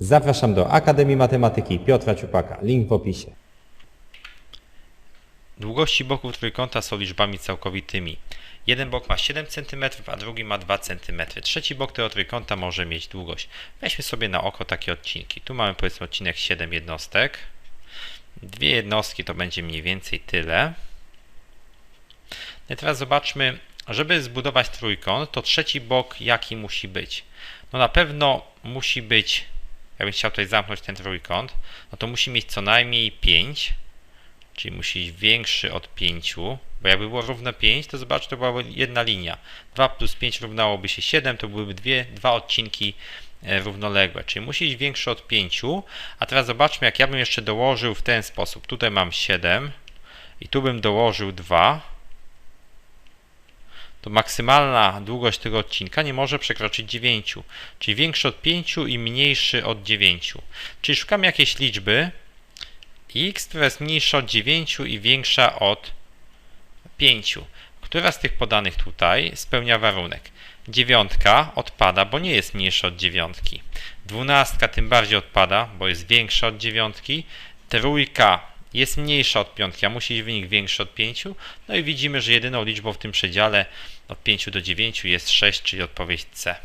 Zapraszam do Akademii Matematyki Piotra Ciupaka. Link w opisie. Długości boków trójkąta są liczbami całkowitymi. Jeden bok ma 7 cm, a drugi ma 2 cm. Trzeci bok tego trójkąta może mieć długość. Weźmy sobie na oko takie odcinki. Tu mamy powiedzmy odcinek 7 jednostek. Dwie jednostki to będzie mniej więcej tyle. No i teraz zobaczmy, żeby zbudować trójkąt, to trzeci bok jaki musi być? No na pewno musi być, jakbym chciał tutaj zamknąć ten trójkąt, no to musi mieć co najmniej 5, czyli musi być większy od 5, bo jakby było równo 5, to zobacz, to byłaby jedna linia. 2 plus 5 równałoby się 7, to byłyby dwie, dwa odcinki e, równoległe, czyli musi być większy od 5. A teraz zobaczmy, jak ja bym jeszcze dołożył w ten sposób. Tutaj mam 7 i tu bym dołożył 2 to maksymalna długość tego odcinka nie może przekroczyć 9, czyli większy od 5 i mniejszy od 9. Czyli szukamy jakiejś liczby x, która jest mniejsza od 9 i większa od 5. Która z tych podanych tutaj spełnia warunek? Dziewiątka odpada, bo nie jest mniejsza od dziewiątki. Dwunastka tym bardziej odpada, bo jest większa od dziewiątki. Trójka jest mniejsza od piątki, a musi być wynik większy od 5. No i widzimy, że jedyną liczbą w tym przedziale od 5 do 9 jest 6, czyli odpowiedź C.